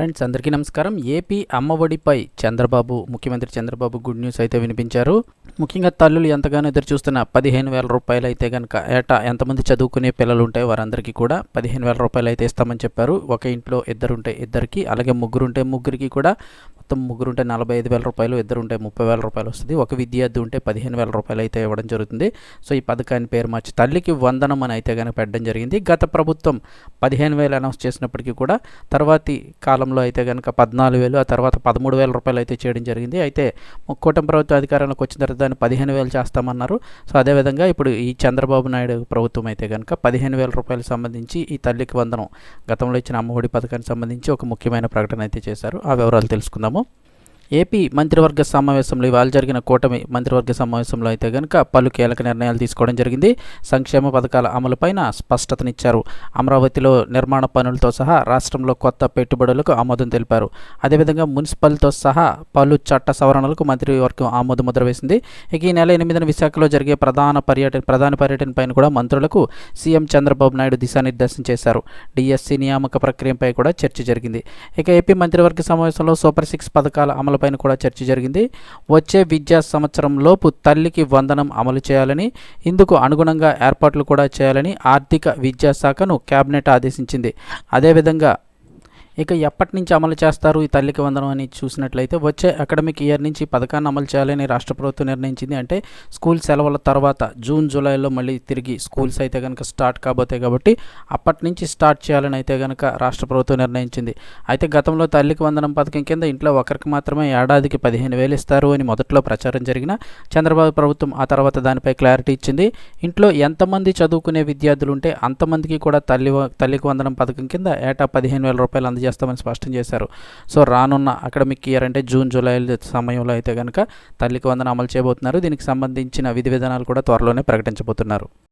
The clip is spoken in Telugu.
ఫ్రెండ్స్ అందరికీ నమస్కారం. ఏపీ అమ్మఒడిపై చంద్రబాబు ముఖ్యమంత్రి చంద్రబాబు గుడ్ న్యూస్ అయితే వినిపించారు. ముఖ్యంగా తల్లులు ఎంతగానో ఎదురు చూస్తున్న పదిహేను వేల రూపాయలు అయితే కనుక ఏటా ఎంతమంది చదువుకునే పిల్లలు ఉంటే వారందరికీ కూడా పదిహేను వేల రూపాయలు అయితే ఇస్తామని చెప్పారు. ఒక ఇంట్లో ఇద్దరుంటే ఇద్దరికి అలాగే ముగ్గురు ఉంటే ముగ్గురికి కూడా మొత్తం ముగ్గురు ఉంటే నలభై ఐదు వేల రూపాయలు ఇద్దరు ఉంటే ముప్పై వేల రూపాయలు వస్తుంది. ఒక విద్యార్థి ఉంటే పదిహేను వేల రూపాయలు అయితే ఇవ్వడం జరుగుతుంది. సో ఈ పథకాన్ని పేరు మార్చి తల్లికి వందనం అని అయితే కనుక పెట్టడం జరిగింది. గత ప్రభుత్వం పదిహేను వేలు అనౌన్స్ చేసినప్పటికీ కూడా తర్వాతి కాలంలో అయితే కనుక పద్నాలుగు వేలు ఆ తర్వాత పదమూడు వేల రూపాయలు అయితే చేయడం జరిగింది. అయితే కూటమి ప్రభుత్వం అధికారంలోకి వచ్చిన తర్వాత దాన్ని పదిహేను వేలు చేస్తామన్నారు. సో అదేవిధంగా ఇప్పుడు ఈ చంద్రబాబు నాయుడు ప్రభుత్వం అయితే కనుక పదిహేను వేల రూపాయలకు సంబంధించి ఈ తల్లికి వందనం గతంలో ఇచ్చిన అమ్మఒడి పథకానికి సంబంధించి ఒక ముఖ్యమైన ప్రకటన అయితే చేశారు. ఆ వివరాలు తెలుసుకుందాము. ఏపీ మంత్రివర్గ సమావేశంలో ఇవాళ జరిగిన కూటమి మంత్రివర్గ సమావేశంలో అయితే కనుక పలు కీలక నిర్ణయాలు తీసుకోవడం జరిగింది. సంక్షేమ పథకాల అమలుపైన స్పష్టతనిచ్చారు. అమరావతిలో నిర్మాణ పనులతో సహా రాష్ట్రంలో కొత్త పెట్టుబడులకు ఆమోదం తెలిపారు. అదేవిధంగా మున్సిపల్తో సహా పలు చట్ట సవరణలకు మంత్రివర్గం ఆమోద ముద్ర వేసింది. ఇక ఈ నెల ఎనిమిదిన విశాఖలో జరిగే ప్రధాన పర్యటన ప్రధాన పర్యటన పైన కూడా మంత్రులకు సీఎం చంద్రబాబు నాయుడు దిశానిర్దేశం చేశారు. డిఎస్సి నియామక ప్రక్రియపై కూడా చర్చ జరిగింది. ఇక ఏపీ మంత్రివర్గ సమావేశంలో సూపర్ సిక్స్ పథకాల అమలు పైన కూడా చర్చ జరిగింది. వచ్చే విద్యా సంవత్సరంలోపు తల్లికి వందనం అమలు చేయాలని ఇందుకు అనుగుణంగా ఏర్పాట్లు కూడా చేయాలని ఆర్థిక విద్యాశాఖను కేబినెట్ ఆదేశించింది. అదేవిధంగా ఇక ఎప్పటి నుంచి అమలు చేస్తారు ఈ తల్లికి వందనం అని చూసినట్లయితే వచ్చే అకాడమిక్ ఇయర్ నుంచి ఈ పథకాన్ని అమలు చేయాలని రాష్ట్ర ప్రభుత్వం నిర్ణయించింది. అంటే స్కూల్ సెలవుల తర్వాత జూన్ జూలైలో మళ్ళీ తిరిగి స్కూల్స్ అయితే కనుక స్టార్ట్ కాబోతాయి కాబట్టి అప్పటి నుంచి స్టార్ట్ చేయాలని అయితే కనుక రాష్ట్ర ప్రభుత్వం నిర్ణయించింది. అయితే గతంలో తల్లికి వందనం పథకం కింద ఇంట్లో ఒకరికి మాత్రమే ఏడాదికి పదిహేను వేలు ఇస్తారు అని మొదట్లో ప్రచారం జరిగిన చంద్రబాబు ప్రభుత్వం ఆ తర్వాత దానిపై క్లారిటీ ఇచ్చింది. ఇంట్లో ఎంతమంది చదువుకునే విద్యార్థులు ఉంటే అంతమందికి కూడా తల్లి తల్లికి వందనం పథకం కింద ఏటా పదిహేను వేల రూపాయలు అందజేస్తామని స్పష్టం చేశారు. సో రానున్న అకాడమిక్ ఇయర్ అంటే జూన్ జూలై సమయంలో అయితే కనుక తల్లికి వందన అమలు చేయబోతున్నారు. దీనికి సంబంధించిన విధి విధానాలు కూడా త్వరలోనే ప్రకటించబోతున్నారు.